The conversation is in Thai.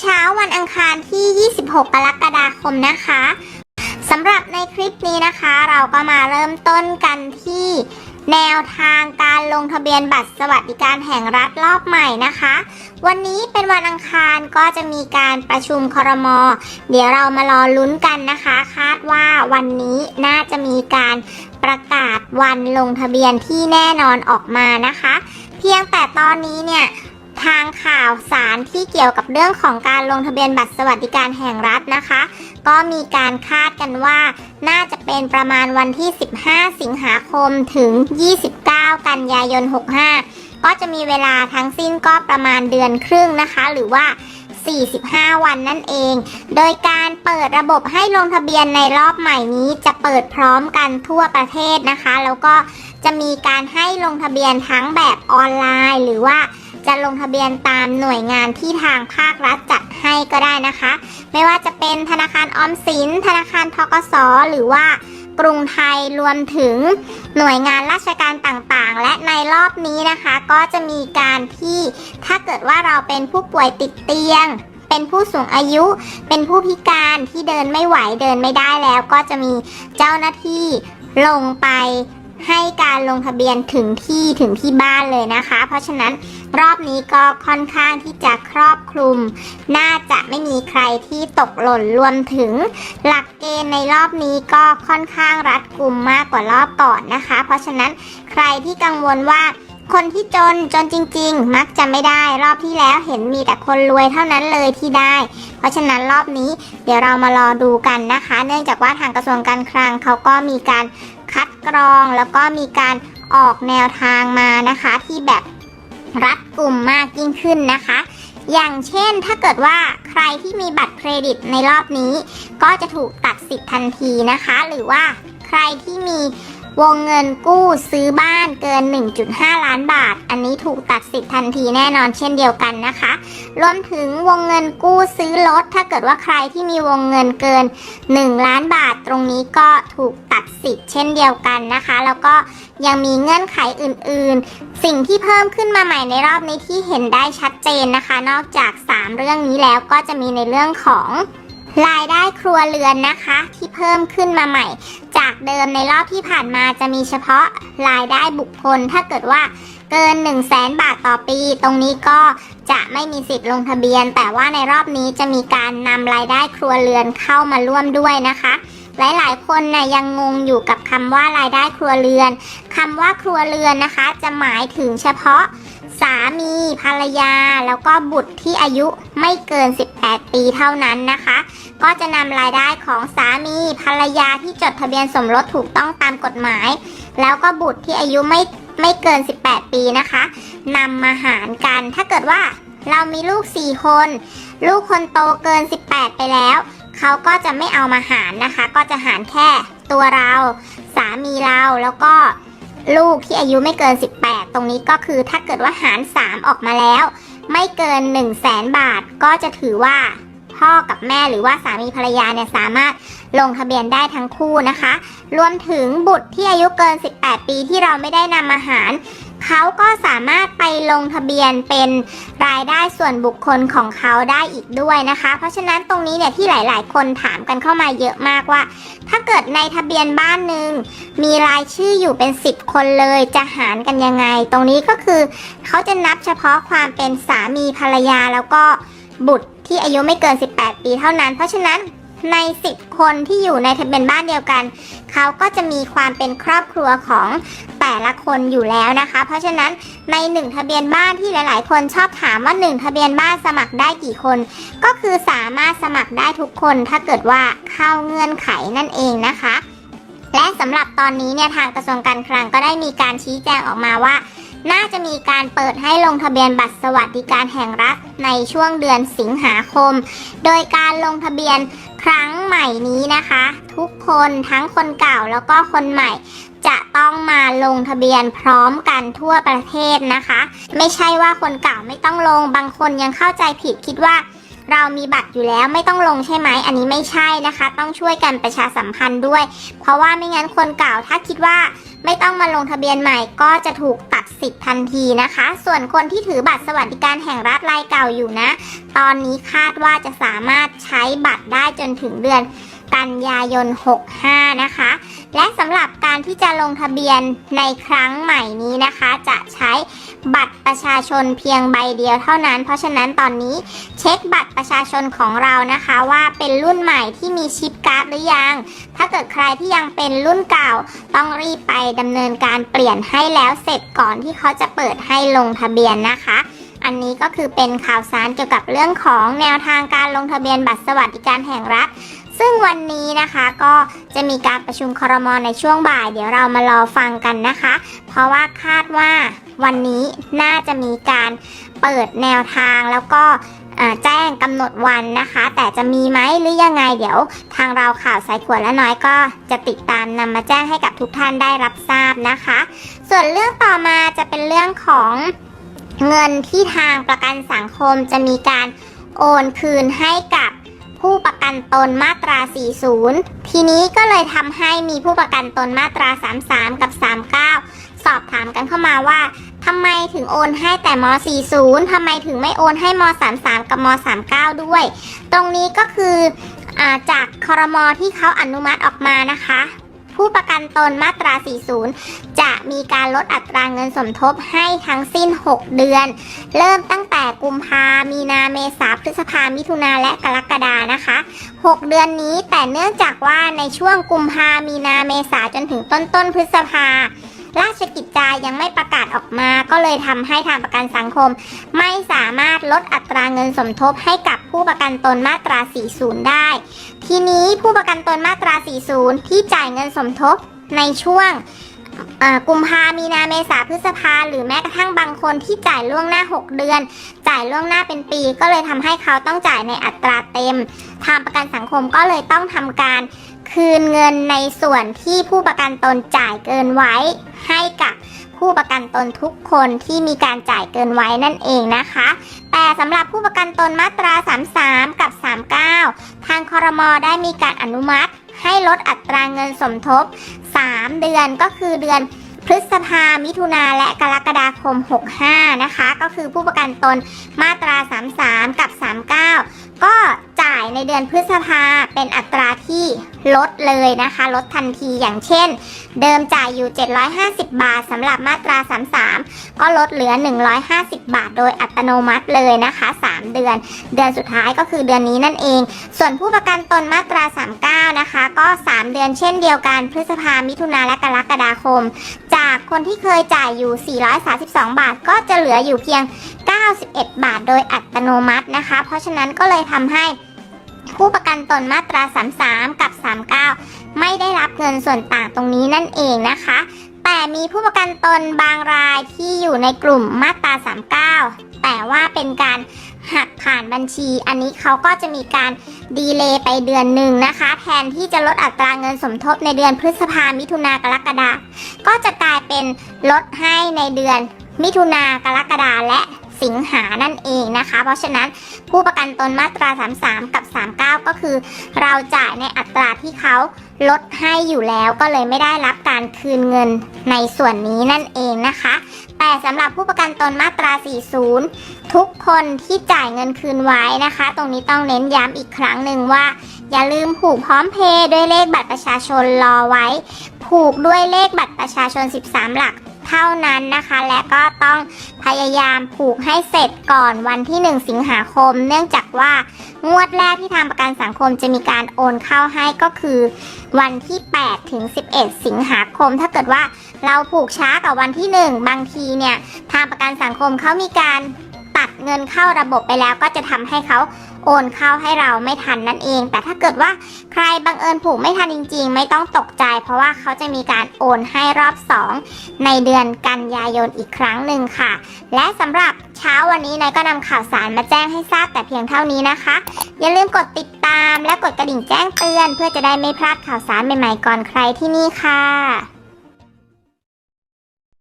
เช้าวันอังคารที่ 26 กรกฎาคมนะคะสำหรับในคลิปนี้นะคะ เราก็มาเริ่มต้นกันที่แนวทางการลงทะเบียนบัตรสวัสดิการแห่งรัฐรอบใหม่นะคะ วันนี้เป็นวันอังคารก็จะมีการประชุมครมเดี๋ยวเรามารอลุ้นกันนะคะ คาดว่าวันนี้น่าจะมีการประกาศวันลงทะเบียนที่แน่นอนออกมานะคะ เพียงแต่ตอนนี้เนี่ย ทางข่าวสารที่เกี่ยวกับเรื่องของการลงทะเบียนบัตรสวัสดิการแห่งรัฐนะคะ ก็มีการคาดกันว่าน่าจะเป็นประมาณวันที่ 15 สิงหาคมถึง 29 กันยายน 65 ก็จะมีเวลาทั้งสิ้นก็ประมาณเดือนครึ่งนะคะ หรือว่า45 วันนั่นเอง โดยการเปิดระบบให้ลงทะเบียนในรอบใหม่นี้จะเปิดพร้อมกันทั่วประเทศนะคะ แล้วก็จะมีการให้ลงทะเบียนทั้งแบบออนไลน์ หรือว่า จะลงทะเบียนตามหน่วยงานที่ทางภาครัฐจัดให้ก็ได้นะคะ ไม่ว่าจะเป็นธนาคารออมสิน ธนาคารทกสหรือว่ากรุงไทยรวมถึงหน่วยงานราชการต่างๆ และในรอบนี้นะคะ ก็จะมีการที่ถ้าเกิดว่าเราเป็นผู้ป่วยติดเตียง เป็นผู้สูงอายุ เป็นผู้พิการที่เดินไม่ไหวเดินไม่ได้แล้ว ก็จะมีเจ้าหน้าที่ลงไป ให้การลงทะเบียนถึงที่ถึงที่บ้านเลยนะคะ เพราะฉะนั้นรอบนี้ก็ค่อนข้างที่จะครอบคลุม น่าจะไม่มีใครที่ตกหล่นรวมถึง หลักเกณฑ์ในรอบนี้ก็ค่อนข้างรัดกุมมากกว่ารอบก่อนนะคะ เพราะฉะนั้นใครที่กังวลว่าคนที่จนจนจริง ๆ มักจะไม่ได้รอบที่แล้วเห็นมีแต่คนรวยเท่านั้นเลยที่ได้ เพราะฉะนั้นรอบนี้เดี๋ยวเรามารอดูกันนะคะ เนื่องจากว่าทางกระทรวงการคลังเขาก็มีการ กรองแล้วก็มีการออกแนวทางมานะคะที่แบบรัดกลุ่มมากยิ่งขึ้นนะคะ อย่างเช่นถ้าเกิดว่าใครที่มีบัตรเครดิตในรอบนี้ ก็จะถูกตัดสิทธิ์ทันทีนะคะ หรือว่าใครที่มี วงเงินกู้ซื้อบ้านเกิน 1.5 ล้านบาท อันนี้ถูกตัดสิทธิ์ทันทีแน่นอนเช่นเดียวกันนะคะ รวมถึงวงเงินกู้ซื้อรถ ถ้าเกิดว่าใครที่มีวงเงินเกิน 1 ล้านบาท ตรงนี้ก็ถูกตัดสิทธิ์เช่นเดียวกันนะคะ แล้วก็ยังมีเงื่อนไขอื่น ๆ สิ่งที่เพิ่มขึ้นมาใหม่ในรอบนี้ที่เห็นได้ชัดเจนนะคะ นอกจาก 3 เรื่องนี้แล้วก็จะมีในเรื่องของรายได้ครัวเรือนนะคะที่เพิ่มขึ้นมาใหม่ จากเดิมในรอบที่ผ่านมาจะมีเฉพาะรายได้บุคคล ถ้าเกิดว่าเกิน 1 0 0 0 0แบาทต่อปี ตรงนี้ก็จะไม่มีสิทธิ์ลงทะเบียน แต่ว่าในรอบนี้จะมีการนำรายได้ครัวเรือนเข้ามาร่วมด้วยนะคะ หลายๆ คนนะ่ยยังงงอยู่กับคำว่ารายได้ครัวเรือนคำว่าครัวเรือนนะคะ จะหมายถึงเฉพาะสามีภรรยา แล้วก็บุตรที่อายุไม่เกิน 18 ปีเท่านั้นนะคะ ก็จะนำรายได้ของสามีภรรยาที่จดทะเบียนสมรสถูกต้องตามกฎหมาย แล้วก็บุตรที่อายุไม่ไม่เกิน 18 ปีนะคะนำมาหารกัน ถ้าเกิดว่าเรามีลูก 4 คน ลูกคนโตเกิน 18 ไปแล้ว เขาก็จะไม่เอามาหารนะคะ ก็จะหารแค่ตัวเราสามีเราแล้วก็ลูกที่อายุไม่เกิน 18 ตรงนี้ก็คือถ้าเกิดว่าหาร 3 ออกมาแล้ว ไม่เกิน 1 0 0 0 0แสนบาทก็จะถือว่าพ่อกับแม่หรือว่าสามีภรรยาเนี่ยสามารถลงทะเบียนได้ทั้งคู่นะคะ รวมถึงบุตรที่อายุเกิน 18 ปีที่เราไม่ได้นำมาหาร เขาก็สามารถไปลงทะเบียนเป็นรายได้ส่วนบุคคลของเขาได้อีกด้วยนะคะ เพราะฉะนั้นตรงนี้เนี่ยที่หลาย ๆ คนถามกันเข้ามาเยอะมากว่า ถ้าเกิดในทะเบียนบ้านหนึ่งมีรายชื่ออยู่เป็น 10 คนเลยจะหารกันยังไง ตรงนี้ก็คือเขาจะนับเฉพาะความเป็นสามีภรรยาแล้วก็บุตรที่อายุไม่เกิน 18 ปีเท่านั้น เพราะฉะนั้น ใน 10 คนที่อยู่ในทะเบียนบ้านเดียวกัน เขาก็จะมีความเป็นครอบครัวของแต่ละคนอยู่แล้วนะคะ เพราะฉะนั้นในหนึ่งทะเบียนบ้านที่หลาย ๆ คนชอบถามว่าหนึ่งทะเบียนบ้านสมัครได้กี่คน ก็คือสามารถสมัครได้ทุกคน ถ้าเกิดว่าเข้าเงื่อนไขนั่นเองนะคะ และสำหรับตอนนี้เนี่ยทางกระทรวงการคลังก็ได้มีการชี้แจงออกมาว่า น่าจะมีการเปิดให้ลงทะเบียนบัตรสวัสดิการแห่งรัฐในช่วงเดือนสิงหาคม โดยการลงทะเบียนครั้งใหม่นี้นะคะ ทุกคนทั้งคนเก่าแล้วก็คนใหม่ จะต้องมาลงทะเบียนพร้อมกันทั่วประเทศนะคะ ไม่ใช่ว่าคนเก่าไม่ต้องลงบางคนยังเข้าใจผิดคิดว่า เรามีบัตรอยู่แล้วไม่ต้องลงใช่ไหมอันนี้ไม่ใช่นะคะ ต้องช่วยกันประชาสัมพันธ์ด้วย เพราะว่าไม่งั้นคนเก่าถ้าคิดว่าไม่ต้องมาลงทะเบียนใหม่ก็จะถูกตัดสิทธิ์ทันทีนะคะ ส่วนคนที่ถือบัตรสวัสดิการแห่งรัฐรายเก่าอยู่นะ ตอนนี้คาดว่าจะสามารถใช้บัตรได้จนถึงเดือนกันยายน 65 นะคะ และสำหรับการที่จะลงทะเบียนในครั้งใหม่นี้นะคะ จะใช้ บัตรประชาชนเพียงใบเดียวเท่านั้น เพราะฉะนั้นตอนนี้เช็คบัตรประชาชนของเรานะคะ ว่าเป็นรุ่นใหม่ที่มีชิปการ์ดหรือยัง ถ้าเกิดใครที่ยังเป็นรุ่นเก่า ต้องรีบไปดำเนินการเปลี่ยนให้แล้วเสร็จก่อนที่เขาจะเปิดให้ลงทะเบียนนะคะอันนี้ก็คือเป็นข่าวสารเกี่ยวกับเรื่องของแนวทางการลงทะเบียนบัตรสวัสดิการแห่งรัฐ ซึ่งวันนี้นะคะก็จะมีการประชุมครมในช่วงบ่าย เดี๋ยวเรามารอฟังกันนะคะ เพราะว่าคาดว่า วันนี้น่าจะมีการเปิดแนวทางแล้วก็แจ้งกำหนดวันนะคะ แต่จะมีไหมหรือยังไงเดี๋ยว ทางเราข่าวสายขวดและน้อยก็จะติดตามนำมาแจ้งให้กับทุกท่านได้รับทราบนะคะ ส่วนเรื่องต่อมาจะเป็นเรื่องของเงินที่ทางประกันสังคมจะมีการโอนคืนให้กับผู้ประกันตนมาตรา 40 ทีนี้ก็เลยทำให้มีผู้ประกันตนมาตรา 33 กับ 39 สอบถามกันเข้ามาว่าทำไมถึงโอนให้แต่ม 40ทำไมถึงไม่โอนให้ม 33 กับม 39 ด้วย ตรงนี้ก็คืออาจากคอรมอที่เขาอนุมัติออกมานะคะ ผู้ประกันตนมาตรา 40 จะมีการลดอัตราเงินสมทบให้ทั้งสิ้น 6 เดือน เริ่มตั้งแต่กุมภา มีนา เมษา พฤษภา มิถุนา และกรกฎานะคะ 6 เดือนนี้แต่เนื่องจากว่าในช่วงกุมภา มีนา เมษาจนถึงต้นต้นพฤษภา ราชกิจจายังไม่ประกาศออกมา ก็เลยทำให้ทางประกันสังคม ไม่สามารถลดอัตราเงินสมทบให้กับผู้ประกันตนมาตรา 40 ได้ ทีนี้ผู้ประกันตนมาตรา 40 ที่จ่ายเงินสมทบในช่วงกุมภามีนาเมษาพฤษภาหรือแม้กระทั่งบางคนที่จ่ายล่วงหน้า 6 เดือน จ่ายล่วงหน้าเป็นปี ก็เลยทำให้เขาต้องจ่ายในอัตราเต็ม ทางประกันสังคมก็เลยต้องทำการ คืนเงินในส่วนที่ผู้ประกันตนจ่ายเกินไว้ ให้กับผู้ประกันตนทุกคนที่มีการจ่ายเกินไว้นั่นเองนะคะ แต่สำหรับผู้ประกันตนมาตรา 33 กับ 39 ทางคอรมอได้มีการอนุมัติ ให้ลดอัตราเงินสมทบ 3 เดือนก็คือเดือนพฤษภา มิถุนา และกรกฎาคม 65 นะคะ ก็คือผู้ประกันตนมาตรา 33 กับ 39 ก็จ่ายในเดือนพฤษภาเป็นอัตราที่ลดเลยนะคะ ลดทันทีอย่างเช่น เดิมจ่ายอยู่ 750 บาทสำหรับมาตรา 33 ก็ลดเหลือ 150 บาทโดยอัตโนมัติเลยนะคะ 3 เดือน เดือนสุดท้ายก็คือเดือนนี้นั่นเอง ส่วนผู้ประกันตนมาตรา 39 นะคะ ก็ 3 เดือนเช่นเดียวกันพฤษภามิถุนาและกรกฎาคม จากคนที่เคยจ่ายอยู่ 432 บาทก็จะเหลืออยู่เพียง 91 บาทโดยอัตโนมัตินะคะ เพราะฉะนั้นก็เลยทำให้ผู้ประกันตนมาตรา 33 กับ 39 ไม่ได้รับเงินส่วนต่างตรงนี้นั่นเองนะคะ แต่มีผู้ประกันตนบางรายที่อยู่ในกลุ่มมาตรา 39 แต่ว่าเป็นการหักผ่านบัญชี อันนี้เขาก็จะมีการดีเลย์ไปเดือนหนึ่งนะคะ แทนที่จะลดอัตราเงินสมทบในเดือนพฤษภามิถุนากรกฎาก็จะกลายเป็นลดให้ในเดือนมิถุนากรกฎาและ สิงหานั่นเองนะคะ เพราะฉะนั้นผู้ประกันตนมาตรา 33 กับ 39 ก็คือ เราจ่ายในอัตราที่เขาลดให้อยู่แล้วก็เลยไม่ได้รับการคืนเงินในส่วนนี้นั่นเองนะคะ แต่สำหรับผู้ประกันตนมาตรา 40 ทุกคนที่จ่ายเงินคืนไว้นะคะ ตรงนี้ต้องเน้นย้ำอีกครั้งหนึ่งว่า อย่าลืมผูกพร้อมเพย์ด้วยเลขบัตรประชาชนรอไว้ ผูกด้วยเลขบัตรประชาชน 13 หลัก เท่านั้นนะคะ และก็ต้องพยายามผูกให้เสร็จก่อนวันที่ 1 สิงหาคม เนื่องจากว่างวดแรกที่ทางประกันสังคมจะมีการโอนเข้าให้ก็คือวันที่ 8 ถึง 11 สิงหาคม ถ้าเกิดว่าเราผูกช้ากับวันที่ 1 บางทีเนี่ยทางประกันสังคมเขามีการตัดเงินเข้าระบบไปแล้วก็จะทำให้เขา โอนเข้าให้เราไม่ทันนั่นเอง แต่ถ้าเกิดว่าใครบังเอิญผูกไม่ทันจริง ๆ ไม่ต้องตกใจ เพราะว่าเขาจะมีการโอนให้รอบ 2 ในเดือนกันยายนอีกครั้งหนึ่งค่ะ และสำหรับเช้าวันนี้นายก็นำข่าวสารมาแจ้งให้ทราบแต่เพียงเท่านี้นะคะ อย่าลืมกดติดตามและกดกระดิ่งแจ้งเตือน เพื่อจะได้ไม่พลาดข่าวสารใหม่ๆก่อนใครที่นี่ค่ะ